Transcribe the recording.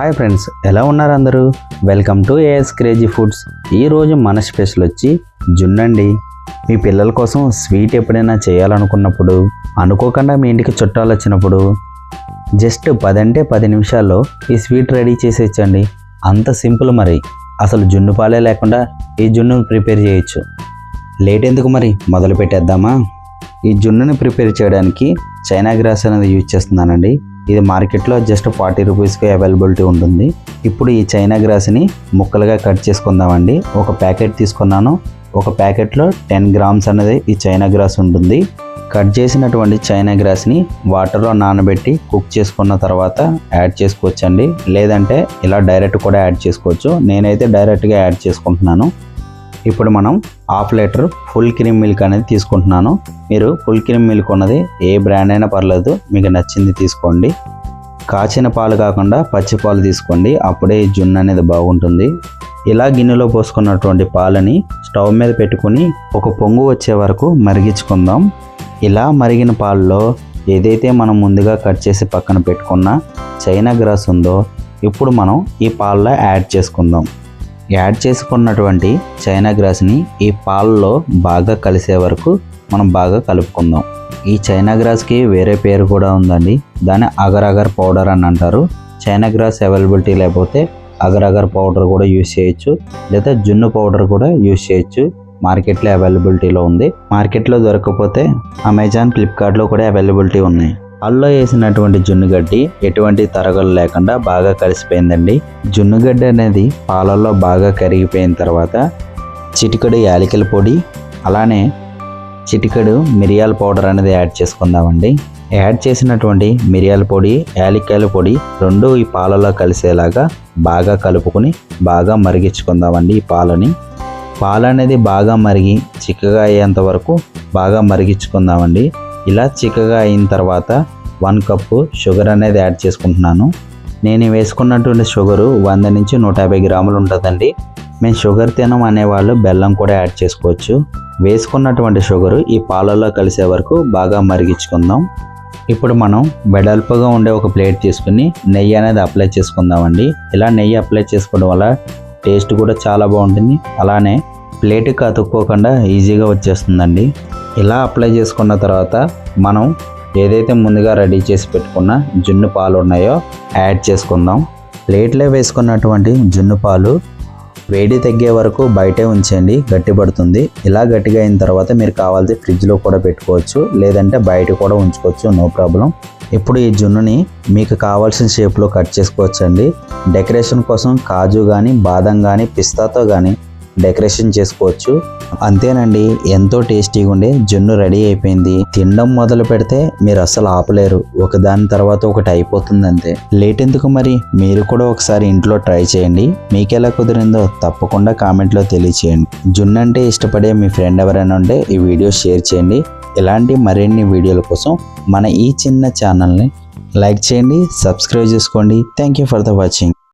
Hi friends ఎలా ఉన్నారు అందరూ? Welcome to AS crazy foods ఈరోజు మన స్పెషల్ వచ్చి జున్నండి. మీ పిల్లల కోసం స్వీట్ ఎప్పుడైనా చేయాలనుకున్నప్పుడు అనుకోకుండా మీ ఇంటికి చుట్టాలు వచ్చినప్పుడు జస్ట్ పదంటే పది నిమిషాల్లో ఈ స్వీట్ రెడీ చేసేయచ్చండి. అంత సింపుల్ మరి. అసలు జున్ను పాలే లేకుండా ఈ జున్నును ప్రిపేర్ చేయొచ్చు. లేట్ ఎందుకు మరి? మొదలు పెట్టేద్దామా? ఈ జున్నుని ప్రిపేర్ చేయడానికి చైనా గ్రాస్ అనేది యూజ్ చేస్తున్నానండి. ఇది మార్కెట్లో జస్ట్ ఫార్టీ రూపీస్కి అవైలబిలిటీ ఉంటుంది. ఇప్పుడు ఈ చైనా గ్రాస్ని ముక్కలుగా కట్ చేసుకుందామండి. ఒక ప్యాకెట్ తీసుకున్నాను. ఒక ప్యాకెట్లో టెన్ గ్రామ్స్ అనేది ఈ చైనా గ్రాస్ ఉంటుంది. కట్ చేసినటువంటి చైనా గ్రాస్ని వాటర్లో నానబెట్టి కుక్ చేసుకున్న తర్వాత యాడ్ చేసుకోవచ్చండి. లేదంటే ఇలా డైరెక్ట్ కూడా యాడ్ చేసుకోవచ్చు. నేనైతే డైరెక్ట్గా యాడ్ చేసుకుంటున్నాను. ఇప్పుడు మనం half litre full cream milk అనేది తీసుకుంటున్నాను. మీరు ఫుల్ క్రీమ్ మిల్క్ ఉన్నది ఏ బ్రాండ్ అయినా పర్లేదు మీకు నచ్చింది తీసుకోండి. కాచిన పాలు కాకుండా పచ్చి పాలు తీసుకోండి అప్పుడే జున్ను అనేది బాగుంటుంది. ఇలా గిన్నెలో పోసుకున్నటువంటి పాలని స్టవ్ మీద పెట్టుకుని ఒక పొంగు వచ్చే వరకు మరిగించుకుందాం. ఇలా మరిగిన పాలలో ఏదైతే మనం ముందుగా కట్ చేసి పక్కన పెట్టుకున్న చైనా గ్రాస్ ఉందో ఇప్పుడు మనం ఈ పాలలో యాడ్ చేసుకుందాం. యాడ్ చేసుకున్నటువంటి చైనా గ్రాస్ని ఈ పాలలో బాగా కలిసే వరకు మనం బాగా కలుపుకుందాం. ఈ చైనా గ్రాస్కి వేరే పేరు కూడా ఉందండి. దాన్ని అగర్ అగర్ పౌడర్ అని అంటారు. చైనా గ్రాస్ అవైలబిలిటీ లేకపోతే అగర్ అగర్ పౌడర్ కూడా యూస్ చేయొచ్చు. లేదా జున్ను పౌడర్ కూడా యూస్ చేయొచ్చు. మార్కెట్లో అవైలబిలిటీలో ఉంది. మార్కెట్లో దొరకకపోతే అమెజాన్ ఫ్లిప్కార్ట్లో కూడా అవైలబిలిటీ ఉన్నాయి. అల్లో వేసినటువంటి జున్నుగడ్డి ఎటువంటి తరగలు లేకుండా బాగా కలిసిపోయిందండి. జున్నుగడ్డి అనేది పాలల్లో బాగా కరిగిపోయిన తర్వాత చిటికెడు యాలకుల పొడి అలానే చిటికెడు మిరియాల పౌడర్ అనేది యాడ్ చేసుకుందామండి. యాడ్ చేసినటువంటి మిరియాల పొడి యాలక్కాయల పొడి రెండు ఈ పాలలో కలిసేలాగా బాగా కలుపుకొని బాగా మరిగించుకుందామండి ఈ పాలని. పాలు అనేది బాగా మరిగి చిక్కగా అయ్యేంత వరకు బాగా మరిగించుకుందామండి. ఇలా చిక్కగా అయిన తర్వాత వన్ కప్పు షుగర్ అనేది యాడ్ చేసుకుంటున్నాను. నేను వేసుకున్నటువంటి షుగరు వంద నుంచి నూట యాభై గ్రాములు ఉంటుందండి. మేము షుగర్ తినం అనేవాళ్ళు బెల్లం కూడా యాడ్ చేసుకోవచ్చు. వేసుకున్నటువంటి షుగరు ఈ పాలలో కలిసే వరకు బాగా మరిగించుకుందాం. ఇప్పుడు మనం వెడల్పుగా ఉండే ఒక ప్లేట్ తీసుకుని నెయ్యి అనేది అప్లై చేసుకుందామండి. ఇలా నెయ్యి అప్లై చేసుకోవడం వల్ల టేస్ట్ కూడా చాలా బాగుంటుంది. అలానే ప్లేట్కి అతుక్కోకుండా ఈజీగా వచ్చేస్తుందండి. ఇలా అప్లై చేసుకున్న తర్వాత మనం ఏదైతే ముందుగా రెడీ చేసి పెట్టుకున్న జున్ను పాలు ఉన్నాయో యాడ్ చేసుకుందాం. ప్లేట్లో వేసుకున్నటువంటి జున్ను పాలు వేడి తగ్గే వరకు బయటే ఉంచండి గట్టిపడుతుంది ఇలా గట్టిగా అయిన తర్వాత మీరు కావాల్సి ఫ్రిడ్జ్లో కూడా పెట్టుకోవచ్చు లేదంటే బయట కూడా ఉంచుకోవచ్చు నో ప్రాబ్లం ఇప్పుడు ఈ జున్నుని మీకు కావాల్సిన షేప్లో కట్ చేసుకోవచ్చండి. డెకరేషన్ కోసం కాజు కానీ బాదం కానీ పిస్తాతో కానీ డెకరేషన్ చేసుకోవచ్చు. అంతేనండి ఎంతో టేస్టీగా ఉండే జున్ను రెడీ అయిపోయింది. తినడం మొదలు పెడితే మీరు అసలు ఆపలేరు. ఒక దాని తర్వాత ఒకటి అయిపోతుంది అంతే. లేట్ ఎందుకు మరి? మీరు కూడా ఒకసారి ఇంట్లో ట్రై చేయండి. మీకు ఎలా కుదిరిందో తప్పకుండా కామెంట్లో తెలియచేయండి. జున్ను అంటే ఇష్టపడే మీ ఫ్రెండ్ ఎవరైనా ఉంటే ఈ వీడియో షేర్ చేయండి. ఇలాంటి మరిన్ని వీడియోల కోసం మన ఈ చిన్న ఛానల్ని లైక్ చేయండి సబ్స్క్రైబ్ చేసుకోండి. Thank you for the watching.